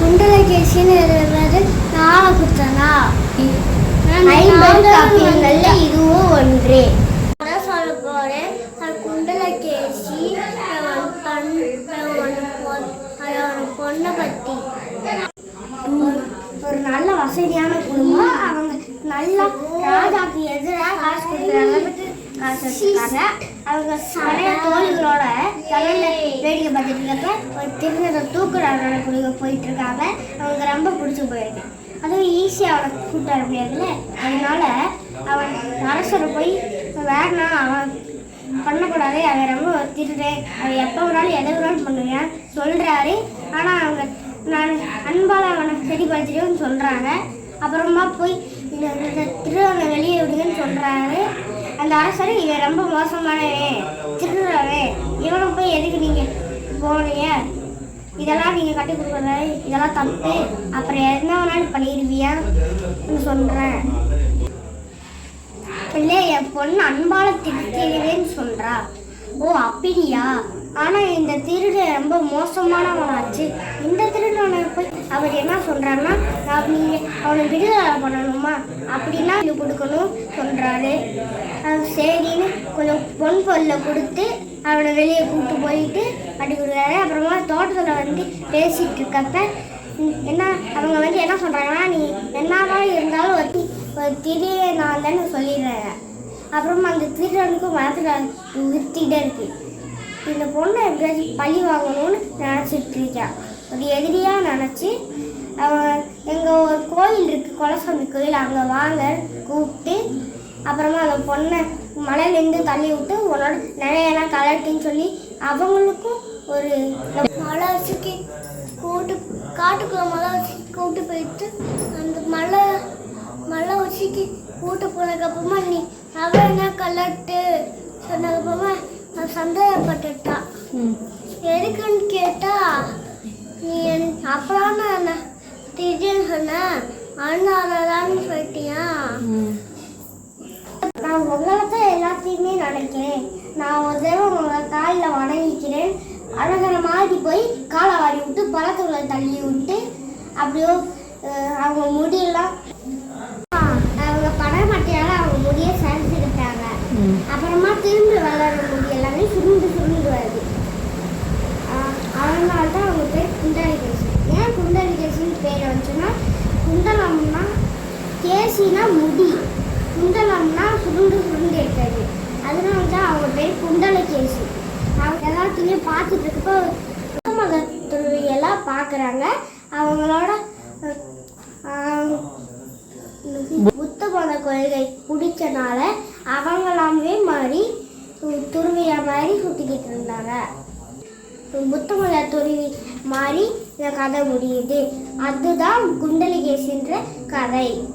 குண்டலகேசின்னு எழுதுறது நாகபுத்தனா ஐம்பது காப்பியங்கள்ல இதுவும் ஒன்று. அதான் சொல்ல போறேன். அது குண்டலகேசி பொண்ணை பத்தி. ஒரு- நல்ல வசதியான குடும்பம். அவங்க நல்லா ராஜாக்கு எதிராக காசு கொடுக்குறாங்க காசு அவங்க நிறைய தோழிகளோட தலையில வேடிக்கை பார்த்துட்டு இருக்கப்ப ஒரு திருநதை தூக்குறாங்க குடிக்க போயிட்டு இருக்காங்க அவங்க ரொம்ப பிடிச்சி போயிருக்கு. அதுவும் ஈஸியாக அவனை கூப்பிட்டு வர முடியாதுல்ல? அதனால அவன் அரசரை போய் வேணாம் அவன் பண்ணக்கூடாது. அவன் ரொம்ப திருடு அவன் எப்போ வேணாலும் எதை வேணாலும் பண்ணுவேன் சொல்கிறாரு ஆனால் அவங்க நான் அன்பால் அவனை செடி சரிப்படுத்திடுவேன்னு சொல்கிறாங்க அப்புறமா போய் இந்த இந்த வெளியே விடுங்கன்னு சொல்கிறாரு அந்த அரசர் இவன் ரொம்ப மோசமானவன் திருடுறவன் இவனை போய் எதுக்கு நீங்கள் போனீங்க? இதெல்லாம் நீங்கள் கட்டி கொடுக்குறது இதெல்லாம் தப்பு. அப்புறம் என்ன வேணாலும் பண்ணிடுவியான்னு சொல்கிறேன் இல்லை என் பொண்ணு அன்பால திருத்திடுவேன்னு சொல்றா. ஓ அப்படியா? ஆனா இந்த திருடு ரொம்ப மோசமானவனாச்சு. அவர் என்ன சொல்கிறாருன்னா நான் அவனை விடுதலை பண்ணணுமா? அப்படின்னா இது கொடுக்கணும் சொல்கிறாரு சரின்னு கொஞ்சம் பொன் பொருளை கொடுத்து அவனை வெளியே கூப்பிட்டு போயிட்டு அப்படி கொடுக்குறாரு அப்புறமா தோட்டத்தில் வந்து பேசிகிட்டு இருக்கப்ப என்ன அவங்க வந்து என்ன சொல்கிறாங்கன்னா நீ என்னதான் இருந்தாலும் ஒரு ஒரு திடீர் நான் தானே சொல்லிடுறேன். அப்புறமா அந்த திருடனுக்கும் மரத்தில் வித்திட்டே இருக்கு. இந்த பொண்ணை எப்படியாச்சும் பழி வாங்கணும்னு நினச்சிட்டு இருக்கேன் ஒரு எதிரியாக நினச்சி அவன் எங்கள் ஒரு கோயில் இருக்குது குலசாமி கோயில் அங்கே வாங்க கூப்பிட்டு அப்புறமா அந்த பொண்ணை மலையிலேருந்து தள்ளி விட்டு உன்னோட நிறையெல்லாம் கலட்டின்னு சொல்லி அவங்களுக்கும் ஒரு மலை வச்சுக்கு கூட்டு காட்டுக்குள்ள மலை வச்சு கூட்டு போயிட்டு அந்த மலை மலை வச்சுக்கு கூட்டு போனதுக்கப்புறமா நீ அவ என்ன கலட்டு சொன்னதுக்கப்புறமா நான் சந்தேகப்பட்டுட்டான் எதுக்குன்னு கேட்டா நீ என் அப்புறம் திடீர்னு சொன்னேன் அண்ணாதான் சொல்லிட்டியா? நான் உங்களை தான் எல்லாத்தையுமே நினைக்கிறேன். நான் ஒரு தடவை உங்களை காலில் வணங்கிக்கிறேன். அழகர மாதிரி போய் காலை வாரி விட்டு பழத்துக்குள்ள தள்ளி விட்டு அப்படியோ அவங்க முடியெல்லாம் அவங்க படமட்டையால் அவங்க முடியை சரிச்சுக்கிட்டாங்க அப்புறமா திரும்பி வளர முடி எல்லாமே சுருண்டு சுருண்டு வருது ஆஹ், அதனால தான் அவங்க பேர் குண்டலிகேசி ஏன் குண்டலிகேசின்னு பேர் வந்துச்சுன்னா குந்தலம்னா கேசினா முடி. குந்தலம்னா சுருண்டு சுருண்டு இருக்கிறது. அதனால தான் அவங்க பேர் குண்டலகேசி அவங்க எல்லாத்தையுமே பார்த்துட்டு இருக்கப்போ புத்த மத துறவியெல்லாம் பார்க்குறாங்க. அவங்களோட புத்த மத கொள்கை பிடிச்சனால அவங்களாமே மாதிரி துருவியா மாதிரி சுற்றிக்கிட்டு இருந்தாங்க. புத்தமல துருவி மாறி இந்த கதை முடியுது. அதுதான் குண்டலிகேசின்ற கதை.